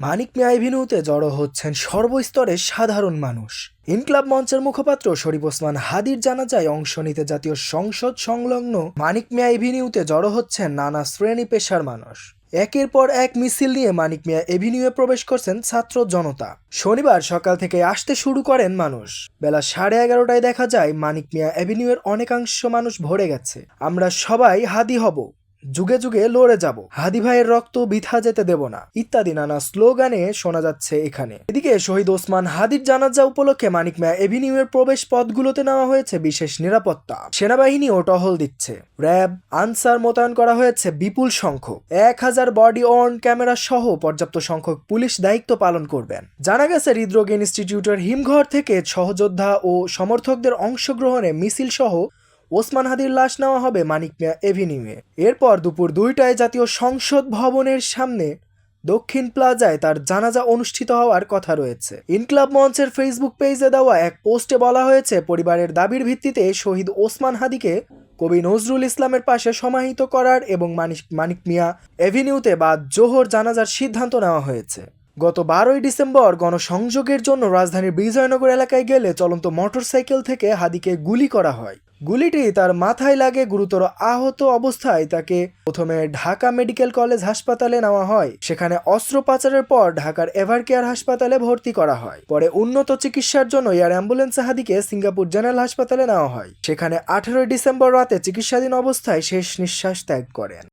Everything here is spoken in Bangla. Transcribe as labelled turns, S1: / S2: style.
S1: মানিক মিয়া এভিনিউতে জড়ো হচ্ছেন সর্বস্তরের সাধারণ মানুষ। ইনক্লাব মঞ্চের মুখপাত্র শরীফ ওসমান হাদির জানাজায় অংশ নিতে জাতীয় সংসদ সংলগ্ন মানিক মিয়া এভিনিউতে জড়ো হচ্ছেন নানা শ্রেণি পেশার মানুষ। একের পর এক মিছিল নিয়ে মানিক মিয়া এভিনিউয়ে প্রবেশ করছেন ছাত্র জনতা। শনিবার সকাল থেকে আসতে শুরু করেন মানুষ। বেলা সাড়ে এগারোটায় দেখা যায়, মানিক মিয়া এভিনিউয়ের অনেকাংশ মানুষ ভরে গেছে। আমরা সবাই হাদি হব। যুগে যুগে লড়ে যাব। হাদি ভাইয়ের রক্ত বিথা যেতে দেব না। ইত্যাদি নানা স্লোগানে শোনা যাচ্ছে এখানে। এদিকে শহীদ ওসমান হাদির জানাজা উপলক্ষে মানিক মিয়া এভিনিউয়ের প্রবেশ পথগুলোতে নেওয়া হয়েছে বিশেষ নিরাপত্তা। সেনাবাহিনীও টহল দিচ্ছে। র্যাব, আনসার মোতায়েন করা হয়েছে বিপুল সংখ্যক। এক হাজার বডি অন ক্যামেরা সহ পর্যাপ্ত সংখ্যক পুলিশ দায়িত্ব পালন করবেন। জানা গেছে, হৃদরোগ ইনস্টিটিউটের হিমঘর থেকে সহযোদ্ধা ও সমর্থকদের অংশগ্রহণে মিছিল সহ ওসমান হাদির লাশ নেওয়া হবে মানিক মিয়া এভিনিউয়ে। এরপর দুপুর দুইটায় জাতীয় সংসদ ভবনের সামনে দক্ষিণ প্লাজায় তার জানাজা অনুষ্ঠিত হওয়ার কথা রয়েছে। ইনক্লাব মঞ্চের ফেসবুক পেজে দেওয়া এক পোস্টে বলা হয়েছে, পরিবারের দাবির ভিত্তিতে শহীদ ওসমান হাদিকে কবি নজরুল ইসলামের পাশে সমাহিত করার এবং মানিক মানিক মিয়া এভিনিউতে বা জোহর জানাজার সিদ্ধান্ত নেওয়া হয়েছে। গত বারোই ডিসেম্বর গণসংযোগের জন্য রাজধানীর বিজয়নগর এলাকায় গেলে চলন্ত মোটরসাইকেল থেকে হাদিকে গুলি করা হয়। গুলিটি তার মাথায় লাগে গুরুতর আহত অবস্থায় তাকে প্রথমে ঢাকা মেডিকেল কলেজ হাসপাতালে নেওয়া হয়। সেখানে অস্ত্র পাচারের পর ঢাকার এভার কেয়ার হাসপাতালে ভর্তি করা হয়। পরে উন্নত চিকিৎসার জন্য এয়ার অ্যাম্বুলেন্স হাদিকে সিঙ্গাপুর জেনারেল হাসপাতালে নেওয়া হয়। সেখানে আঠেরোই ডিসেম্বর রাতে চিকিৎসাধীন অবস্থায় শেষ নিঃশ্বাস ত্যাগ করেন।